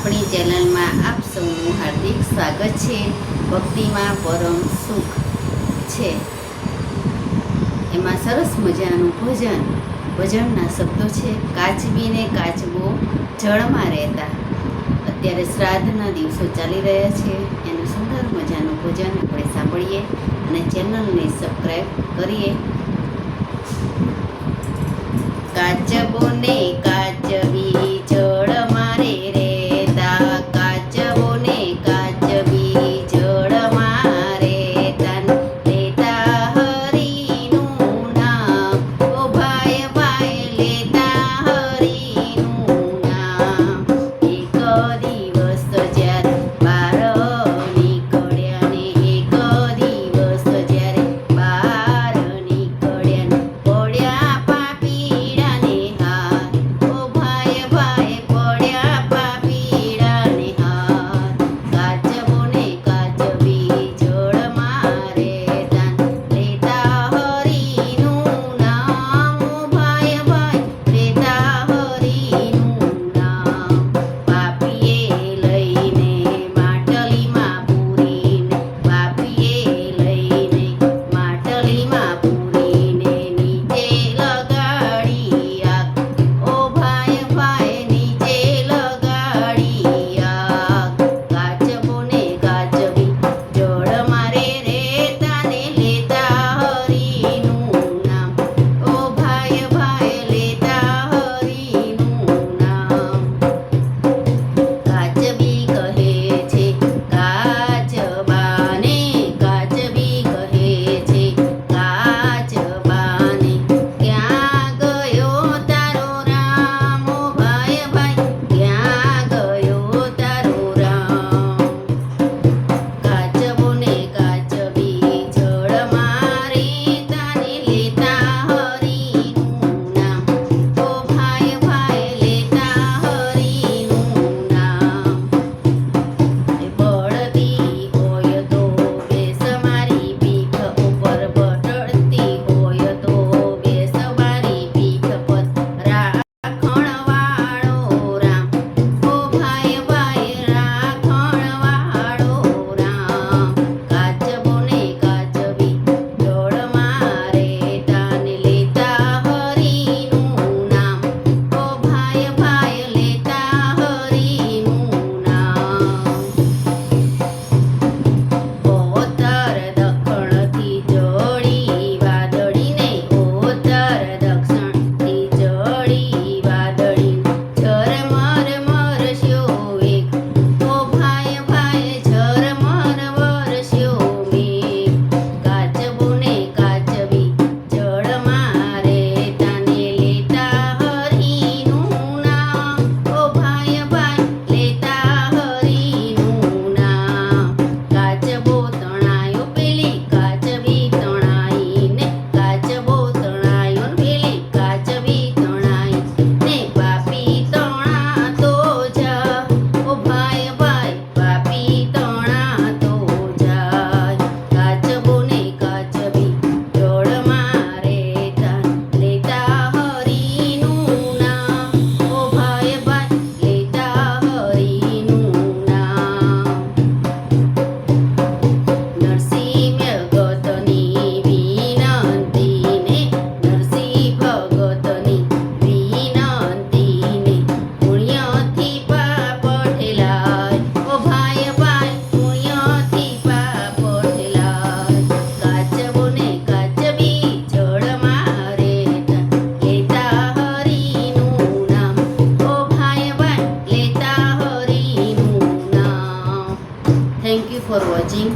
આપણી ચેનલમાં આપ સૌનું હાર્દિક સ્વાગત છે. ભક્તિમાં પરમ સુખ છે. એમાં સરસ મજાનું ભોજન, ભજનના શબ્દો છે. કાચબીને કાચબો જળમાં રહેતા. અત્યારે શ્રાદ્ધના દિવસો ચાલી રહ્યા છે. એનું સુંદર મજાનું ભોજન આપણે સાંભળીએ અને ચેનલને સબસ્ક્રાઈબ કરીએ. કાચ 行